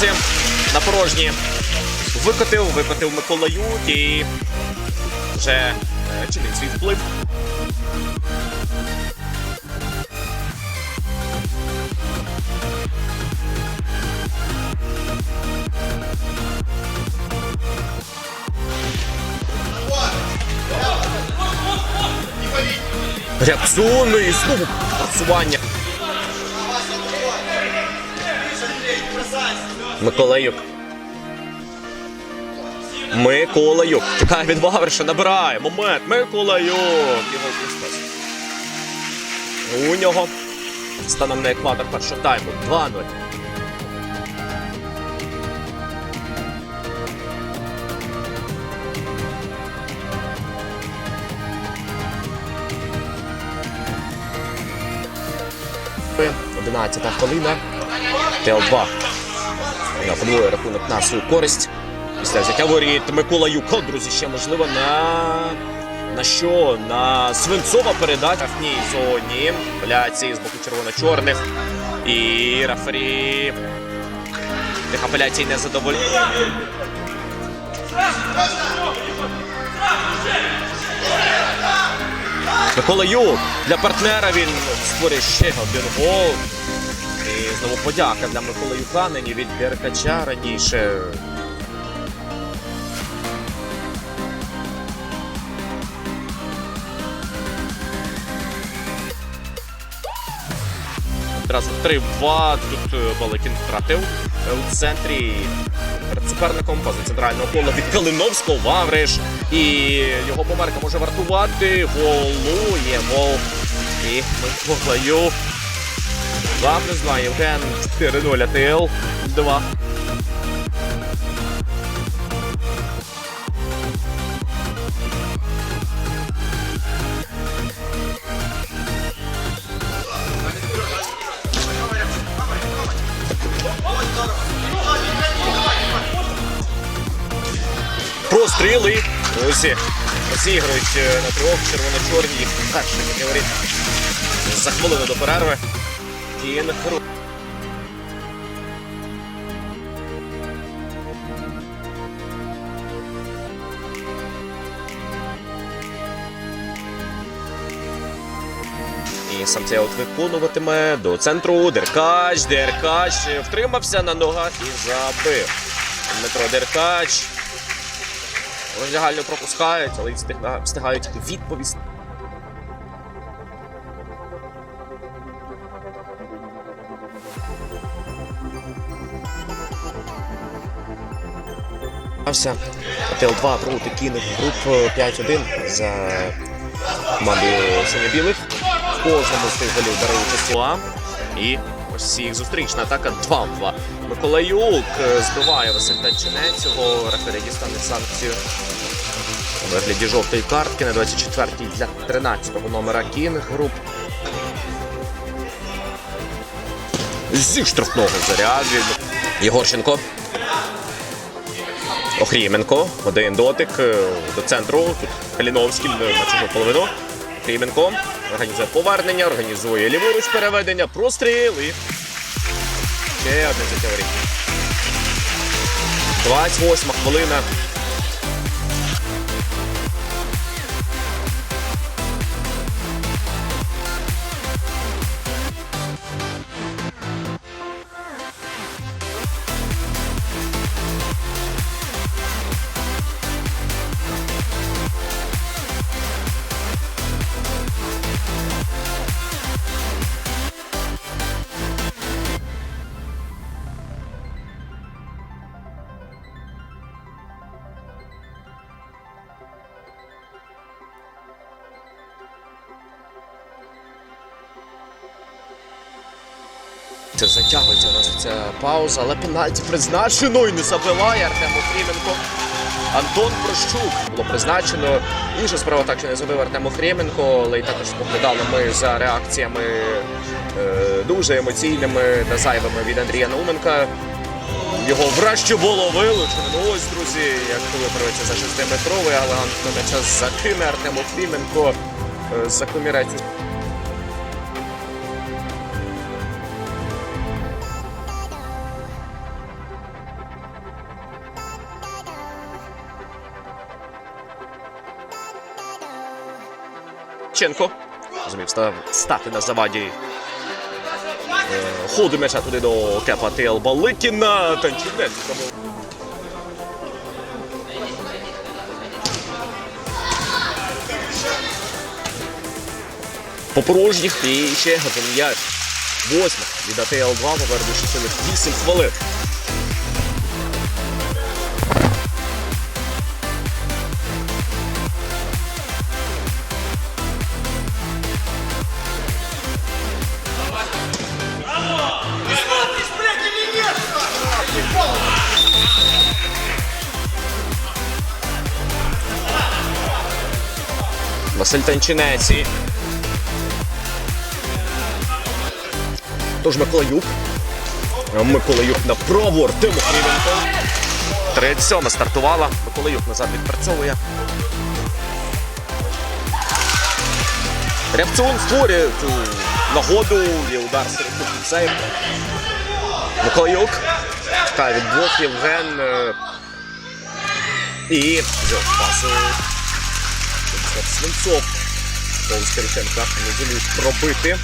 друзі, на порожні. Викотив, викотив Микола Ют і вже е, чинить свій вплив. І знову працювання. Миколаюк. Миколаюк. Чекає від Вавриша, набирає. Момент. Миколаюк. У нього станом на екватор першого тайму. 2-0. Одинадцята хвилина. ТЛ2 на подвоює рахунок на свою користь. Після взяття воріт Микола Юко, друзі, ще можливо на. На що? На свинцова передача в ній зоні. Апеляції з боку червоно-чорних. І Рафарі. Тих апеляцій не задовольняє. Микола Юк для партнера він створює ще один гол. Знову подяка для Миколи Юка, нині від Деркача раніше. Одразу 3-2. Тут е, Баликін втратив е, у центрі перед суперником поза центрального кола від Калиновського Вавриш. І його померка може вартувати. Голу є гол. І Микола Два плюс два Євген 4-0 АТЛ 2. Простріли. Друзі розігрують е, на трьох червоно-чорні перший фаворит за хвилину до перерви. Кінгру. І сам цей от виконуватиме до центру. Деркач, Деркач втримався на ногах і забив. Дмитро Деркач. Легально пропускають, але встигають відповісти. Ався ТЛ2 проти Кінг груп 5-1 за командою синьо-білих. Кожному з тих голів бере участь УА. І ось їх зустрічна атака 2-2. Миколаюк е, збиває Василь Танчинець. Його рефері дістане санкцію у вигляді жовтої картки на 24-й для 13-го номера Кінг груп. Зі штрафного заряд від Єгорченко. Охріменко. Один дотик е, до центру. Тут Каліновський на чужу половину. Охріменко організує повернення, організує ліворуч переведення, простріл і ще одне за воріт. 28 хвилина. Це затягується у нас ця пауза, але пенальті призначено і не забиває Артем Охріменко. Антон Прощук було призначено. Інша справа так, що не забив Артем Охріменко, але й також споглядали ми за реакціями е, дуже емоційними та зайвими від Андрія Науменка. Його враще було вилучено. Ну ось, друзі, як виправиться за 6-метровий, але на час закине Артем Охріменко е, за комірець. Ченко зумів стати на заваді е, ходу м'яча туди до кепа Баликіна. Танчинець. забив. По порожніх і ще один м'яч. Восьма від АТЛ 2 попереду ще цілих 8 хвилин. Василь Танчинець. Тож Миколаюк. Миколаюк на праву Артем Охріменко. 37 стартувала. Миколаюк назад відпрацьовує. Рябцун створює нагоду. Є удар серед сейв. Миколаюк. Чекає від двох Євген. е, І пасу. Свинцов. Повз Кириченка не зумів пробити.